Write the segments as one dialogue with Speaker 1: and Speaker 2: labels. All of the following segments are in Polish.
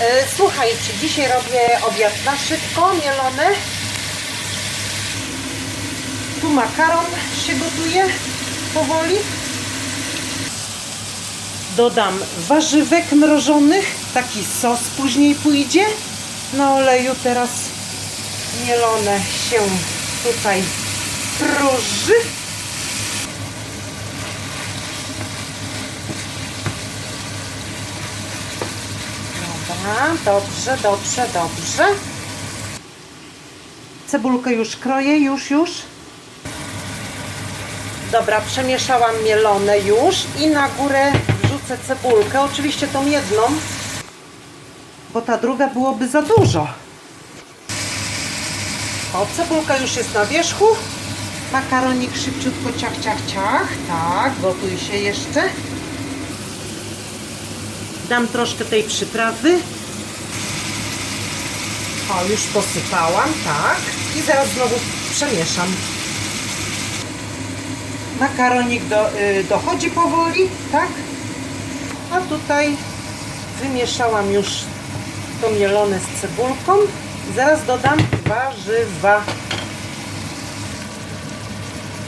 Speaker 1: E, Słuchajcie, dzisiaj robię obiad na szybko, mielony. Tu makaron się gotuje powoli. Dodam warzywek mrożonych, taki sos później pójdzie. Na oleju teraz mielone się tutaj próży. Dobra, dobrze, dobrze, dobrze. Cebulkę już kroję, już, już. Dobra, przemieszałam mielone już i na górę wrzucę cebulkę. Oczywiście tą jedną, bo ta druga byłoby za dużo. O, cebulka już jest na wierzchu. Makaronik szybciutko ciach, ciach, ciach. Tak, gotuje się jeszcze. Dam troszkę tej przyprawy. O, już posypałam, tak. I zaraz znowu przemieszam. Makaronik do, y, dochodzi powoli, tak? A tutaj wymieszałam już to mielone z cebulką. Zaraz dodam warzywa.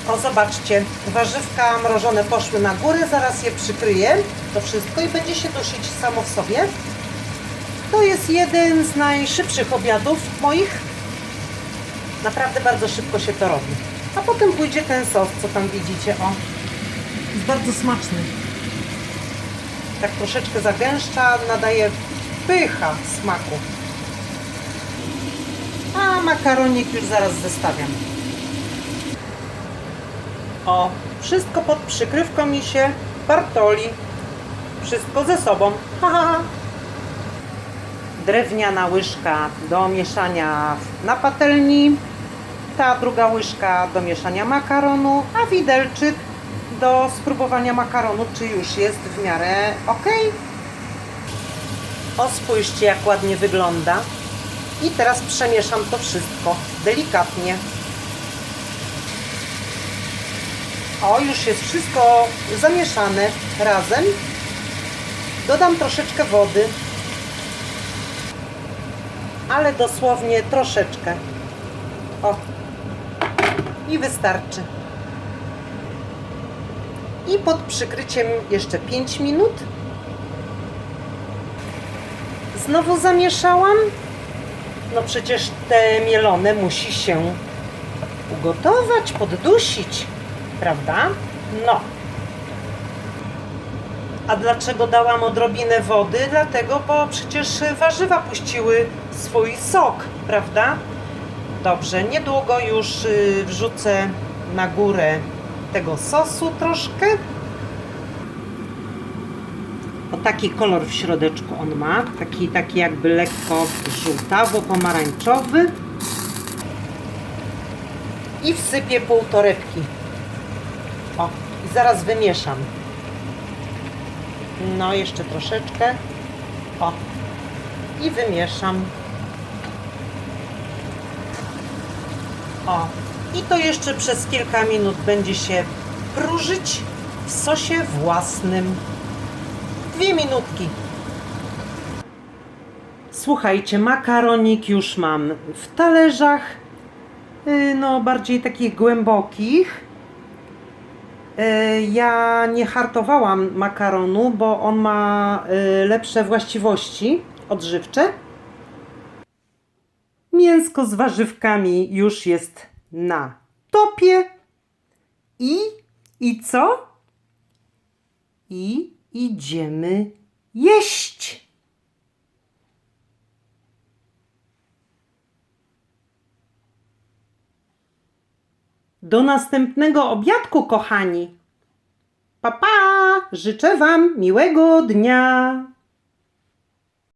Speaker 1: O, zobaczcie, warzywka mrożone poszły na górę, zaraz je przykryję, to wszystko i będzie się dusić samo w sobie. To jest jeden z najszybszych obiadów moich. Naprawdę bardzo szybko się to robi. A potem pójdzie ten sos, co tam widzicie, o. Jest bardzo smaczny. Tak troszeczkę zagęszcza, nadaje pycha smaku. A makaronik już zaraz zestawiam. O, wszystko pod przykrywką mi się partoli. Wszystko ze sobą. Ha, ha, ha. Drewniana łyżka do mieszania na patelni. Ta druga łyżka do mieszania makaronu, a widelczyk do spróbowania makaronu, czy już jest w miarę ok. O, spójrzcie jak ładnie wygląda. I teraz przemieszam to wszystko delikatnie. O, już jest wszystko zamieszane razem. Dodam troszeczkę wody. Ale dosłownie troszeczkę. O. I wystarczy. I pod przykryciem jeszcze 5 minut. Znowu zamieszałam. No przecież te mielone musi się ugotować, poddusić, prawda? No. A dlaczego dałam odrobinę wody? Dlatego, bo przecież warzywa puściły swój sok, prawda? Dobrze, niedługo już y, wrzucę na górę tego sosu troszkę. O taki kolor w środeczku on ma, taki, taki jakby lekko żółtawo-pomarańczowy. I wsypię pół torebki. O, i zaraz wymieszam. No, jeszcze troszeczkę. O, i wymieszam. O, i to jeszcze przez kilka minut będzie się próżyć w sosie własnym. Dwie minutki. Słuchajcie, makaronik już mam w talerzach, yy, no bardziej takich głębokich. Yy, Ja nie hartowałam makaronu, bo on ma yy, lepsze właściwości odżywcze. Mięsko z warzywkami już jest na topie. I, i co? I idziemy jeść. Do następnego obiadku, kochani. Pa, pa! Życzę Wam miłego dnia.